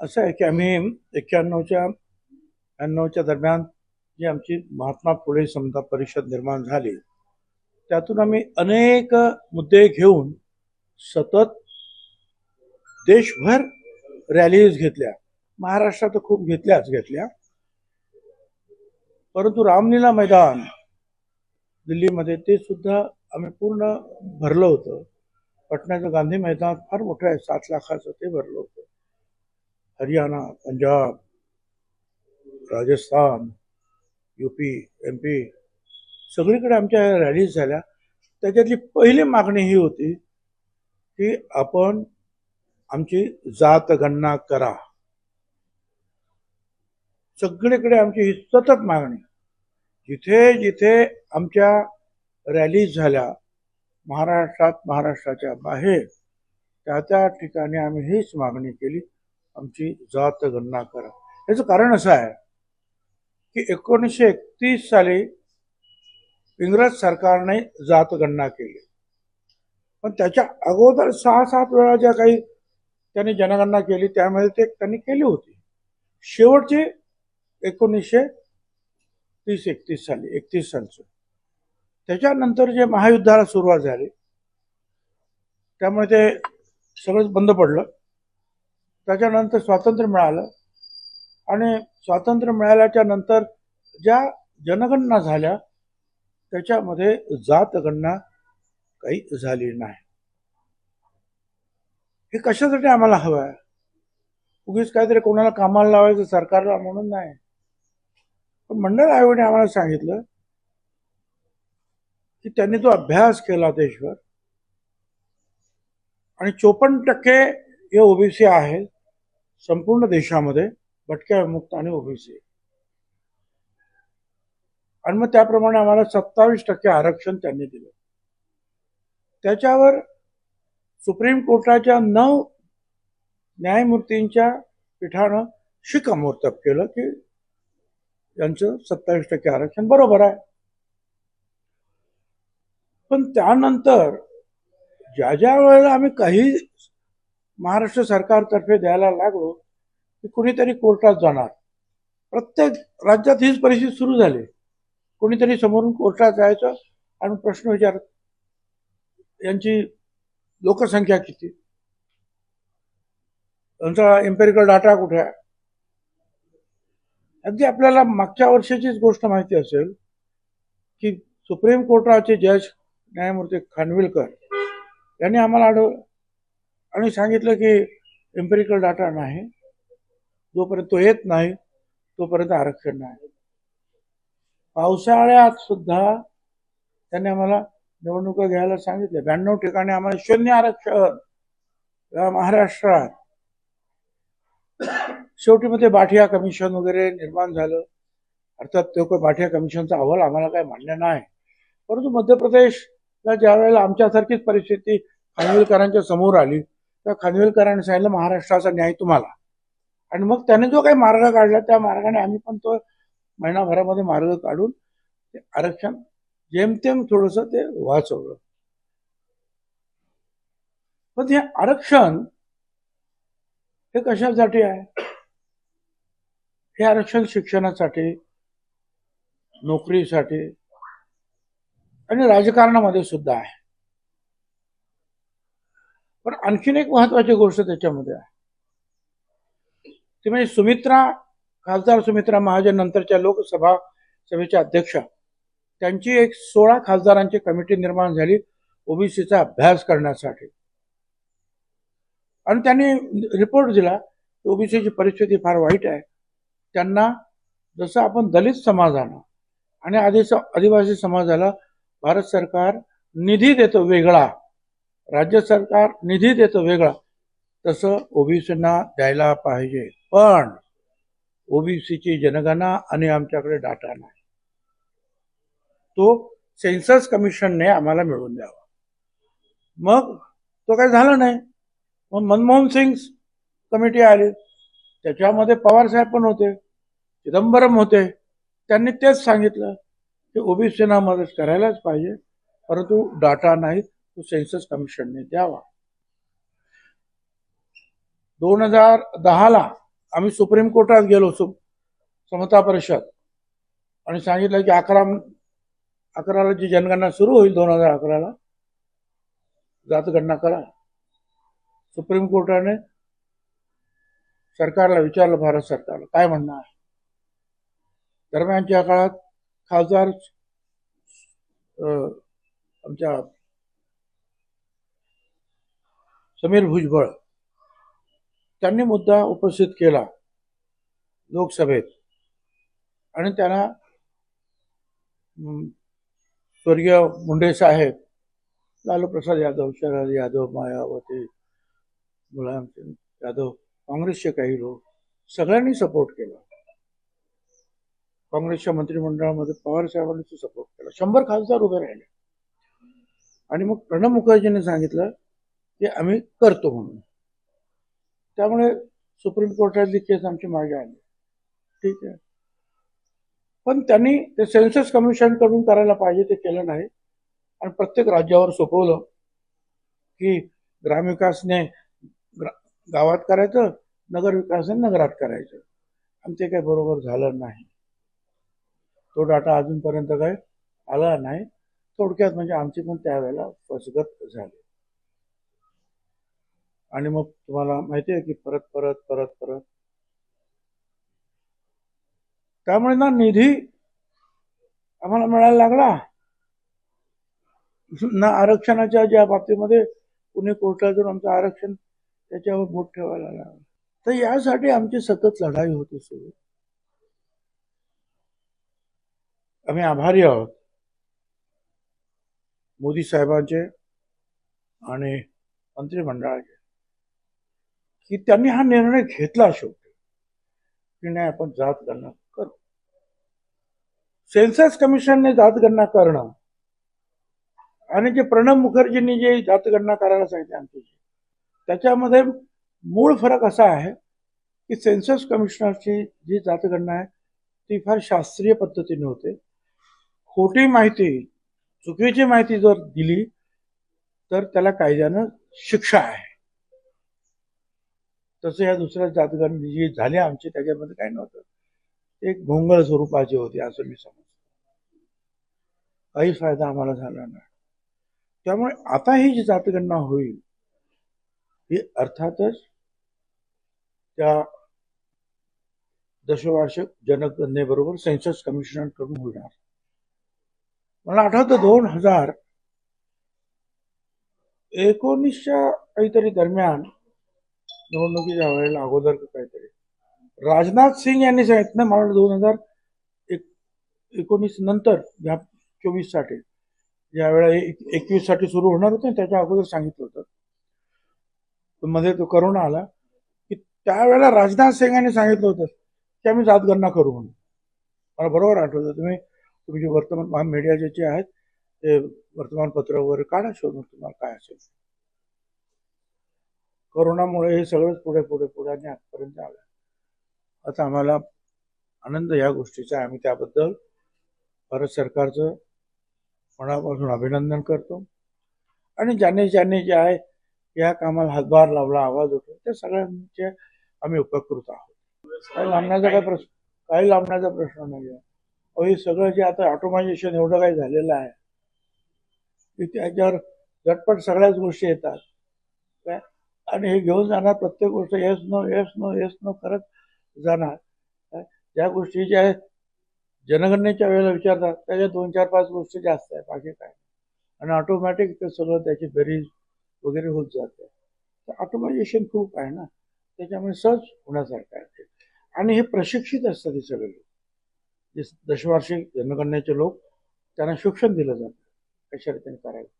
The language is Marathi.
असं आहे की आम्ही एक्क्याण्णवच्या ब्याण्णवच्या दरम्यान जी आमची महात्मा फुले समता परिषद निर्माण झाली त्यातून आम्ही अनेक मुद्दे घेऊन सतत देशभर रॅलीज घेतल्या. महाराष्ट्रात तर खूप घेतल्याच घेतल्या. परंतु रामलीला मैदान दिल्लीमध्ये ते सुद्धा आम्ही पूर्ण भरलं होतं. पटण्याचं गांधी मैदान फार मोठं आहे सात लाखाचं ते भरलं होतं. Haryana Punjab Rajasthan UP M P सगळीकडे आमच्या रॅलीज झाल्या. त्याच्यातली पहिली मागणी ही होती की आपण आमची जात गणना करा. सगळीकडे आमची ही सतत मागणी. जिथे जिथे आमच्या रॅलीज झाल्या महाराष्ट्रात महाराष्ट्राच्या बाहेर त्या त्या ठिकाणी आम्ही हीच मागणी केली. आमची जात गणना करा. याचं कारण असं आहे की एकोणीसशे एकतीस साली इंग्रज सरकारने जात गणना केली. पण त्याच्या अगोदर सहा सात वेळा ज्या काही त्यांनी जनगणना केली त्यामध्ये ते त्यांनी केली होती. शेवटची एकोणीसशे तीस एकतीस साली एकतीस सालचं. त्याच्यानंतर जे महायुद्धाला सुरुवात झाली त्यामुळे ते सगळंच बंद पडलं. त्याच्यानंतर स्वातंत्र्य मिळालं. आणि स्वातंत्र्य मिळाल्याच्या नंतर ज्या जनगणना झाल्या त्याच्यामध्ये जात गणना काही झाली नाही. हे कशासाठी आम्हाला हवं आहे? उगीच काहीतरी कोणाला कामाला लावायचं सरकारला म्हणून नाही. पण मंडळ आयोगाने आम्हाला सांगितलं की त्यांनी तो अभ्यास केला देशभर आणि चोपन्न टक्के हे ओबीसी आहेत संपूर्ण देशामध्ये भटक्या विमुक्त आणि ओबीसी. आणि मग त्याप्रमाणे आम्हाला सत्तावीस टक्के आरक्षण त्यांनी दिलं. त्याच्यावर सुप्रीम कोर्टाच्या नऊ न्यायमूर्तींच्या पीठानं शिक्कामोर्तब केलं की यांचं सत्तावीस टक्के आरक्षण बरोबर आहे. पण त्यानंतर ज्या ज्या वेळेला आम्ही काही महाराष्ट्र सरकारतर्फे द्यायला लागलो की कुणीतरी कोर्टात जाणार. प्रत्येक राज्यात हीच परिस्थिती सुरू झाली. कोणीतरी समोरून कोर्टात जायचं आणि प्रश्न विचार यांची लोकसंख्या किती? त्यांचा एम्पेरिकल डाटा कुठे आहे? अगदी आपल्याला मागच्या वर्षाचीच गोष्ट माहिती असेल की सुप्रीम कोर्टाचे जज न्यायमूर्ती खानविलकर यांनी आम्हाला आढळलं. आणि सांगितलं की एम्पेरिकल डाटा नाही. जोपर्यंत तो येत नाही तोपर्यंत आरक्षण नाही. पावसाळ्यात सुद्धा त्यांनी आम्हाला निवडणुका घ्यायला सांगितल्या. ब्याण्णव ठिकाणी आम्हाला शून्य आरक्षण या महाराष्ट्रात. शेवटी मध्ये बाठिया कमिशन वगैरे निर्माण झालं. अर्थात तो काही बाठिया कमिशनचा अहवाल आम्हाला काय मान्य नाही. परंतु मध्य प्रदेशला ज्या वेळेला आमच्यासारखीच परिस्थिती खानविलकरांच्या समोर आली तेव्हा खानविलकरांनी सांगितलं महाराष्ट्राचा न्याय तुम्हाला. आणि मग त्याने जो काही मार्ग काढला त्या मार्गाने आम्ही पण तो महिनाभरामध्ये मार्ग काढून ते आरक्षण जेमतेम थोडस ते वाचवलं. पण हे आरक्षण हे कशासाठी आहे? हे आरक्षण शिक्षणासाठी नोकरीसाठी आणि राजकारणामध्ये सुद्धा आहे. पण आणखीन एक महत्वाची गोष्ट त्याच्यामध्ये आहे. ती म्हणजे सुमित्रा खासदार सुमित्रा महाजन नंतरच्या लोकसभा सभेच्या अध्यक्षा. त्यांची एक सोळा खासदारांची कमिटी निर्माण झाली ओबीसीचा अभ्यास करण्यासाठी. आणि त्यांनी रिपोर्ट दिला ओबीसीची परिस्थिती फार वाईट आहे. त्यांना जसं आपण दलित समाजानं आणि आधीचा आदिवासी समाजाला भारत सरकार निधी देतो वेगळा राज्य सरकार निधी देतं वेगळा तसं ओबीसींना द्यायला पाहिजे. पण ओबीसीची जनगणना आणि आमच्याकडे डाटा नाही. तो सेन्सस कमिशनने आम्हाला मिळवून द्यावा. मग तो काही झाला नाही? मग मनमोहन सिंग कमिटी आली. त्याच्यामध्ये पवार साहेब पण होते चिदंबरम होते. त्यांनी तेच सांगितलं की ओबीसीना मदत करायलाच पाहिजे परंतु डाटा नाही तो सेन्सस कमिशनने द्यावा. दोन हजार दहाला आम्ही सुप्रीम कोर्टात गेलो सु समता परिषद. आणि सांगितलं की अकरा अकराला जी जनगणना सुरू होईल दोन हजार अकराला जातगणना करा. सुप्रीम कोर्टाने सरकारला विचारलं भारत सरकारला काय म्हणणं आहे? दरम्यानच्या काळात खासदार अं, आमच्या समीर भुजबळ त्यांनी मुद्दा उपस्थित केला लोकसभेत. आणि त्यांना स्वर्गीय मुंडे साहेब लालू प्रसाद यादव शरद यादव मायावती मुलायम सिंग यादव काँग्रेसचे काही लोक सगळ्यांनी सपोर्ट केला. काँग्रेसच्या मंत्रिमंडळामध्ये पवार साहेबांनी सपोर्ट केला. शंभर खासदार उभे राहिले. आणि मग प्रणब मुखर्जीने सांगितलं ते आम्ही करतो म्हणून. त्यामुळे सुप्रीम कोर्टातली केस आमची मागे आली ठीक आहे. पण त्यांनी ते सेन्सस कमिशनकडून करायला पाहिजे ते केलं नाही. आणि प्रत्येक राज्यावर सोपवलं की ग्रामविकासने ग्रा- गावात करायचं नगरविकासने नगरात करायचं. आणि ते काही बरोबर झालं नाही. तो डाटा अजूनपर्यंत काय आला नाही. थोडक्यात म्हणजे आमची पण त्यावेळेला फसगत झाली. आणि मग तुम्हाला माहिती आहे की परत परत परत परत. त्यामुळे ना निधी आम्हाला मिळायला लागला. ना आरक्षणाच्या ज्या बाबतीमध्ये पुणे कोर्टातून आमचं आरक्षण त्याच्यावर बोट ठेवायला लागलं. तर यासाठी आमची सतत लढाई होती सुरू. आम्ही आभारी आहोत. मोदी साहेबांचे आणि मंत्रिमंडळाचे. की त्यांनी हा निर्णय घेतला शेवटी. की नाही आपण जात गणना करू. सेन्सस कमिशनने जात गणना करणं आणि जे प्रणब मुखर्जींनी जे जातगणना करायला सांगितले आमची त्याच्यामध्ये मूळ फरक असा आहे की सेन्सस कमिशनरची जी जातगणना आहे ती फार शास्त्रीय पद्धतीने होते. खोटी माहिती चुकीची माहिती जर दिली तर त्याला कायद्यानं शिक्षा आहे. तसं या दुसऱ्या जातगण जी झाल्या आमची त्याच्यामध्ये काही नव्हतं. ते एक भोंगळ स्वरूपाची होती असं मी समजतो. काही फायदा आम्हाला झाला नाही. त्यामुळे आता ही जी जातगणना होईल ही अर्थातच त्या दशवार्षिक जनगणनेबरोबर सेन्सस कमिशनकडून होणार. मला आठवतं दोन हजार एकोणीसच्या काहीतरी दरम्यान निवडणुकीच्या वेळेला अगोदर काहीतरी. राजनाथ सिंग यांनी सांगितलं मला दोन हजार एक एकोणीस नंतर या चोवीससाठी ज्यावेळा एकवीससाठी सुरू होणार होते त्याच्या अगोदर सांगितलं होतं. मध्ये तो करोना आला की त्यावेळेला राजनाथ सिंग यांनी सांगितलं होतं की आम्ही जातगणना करू म्हणून. मला बरोबर आठवतं तुम्ही तुमचे वर्तमान मीडियाचे जे आहेत ते वर्तमानपत्र वगैरे काढा शोधून तुम्हाला काय असेल. करोनामुळे हे सगळंच पुढे पुढे पुढे आणि आजपर्यंत आलं आता आम्हाला आनंद या गोष्टीचा आम्ही त्याबद्दल भारत सरकारचं मनापासून अभिनंदन करतो. आणि ज्याने ज्याने जे आहे या कामाला हातभार लावला आवाज होतो त्या सगळ्यांचे आम्ही उपकृत आहोत. काही लांबण्याचा काही प्रश्न काही लांबण्याचा प्रश्न नाही आहे अहो हे सगळं जे आता ऑटोमायझेशन एवढं काही झालेलं आहे की त्याच्यावर झटपट सगळ्याच गोष्टी येतात. काय? आणि हे घेऊन जाणार प्रत्येक गोष्ट yes no yes no yes no करत जाणार. ज्या गोष्टी ज्या आहेत जनगणनेच्या वेळेला विचारतात त्याच्या दोन चार पाच गोष्टी जास्त आहे बाकी काय आणि ऑटोमॅटिक ते सगळं त्याची बेरीज वगैरे होत जाते. तर ऑटोमायझेशन खूप आहे ना. त्याच्यामुळे सहज होण्यासारखं आहे ते. आणि हे प्रशिक्षित असतात हे सगळे लोक. जे दशवार्षिक जनगणनेचे लोक त्यांना शिक्षण दिलं जातं. कशा रीतीने करायचं.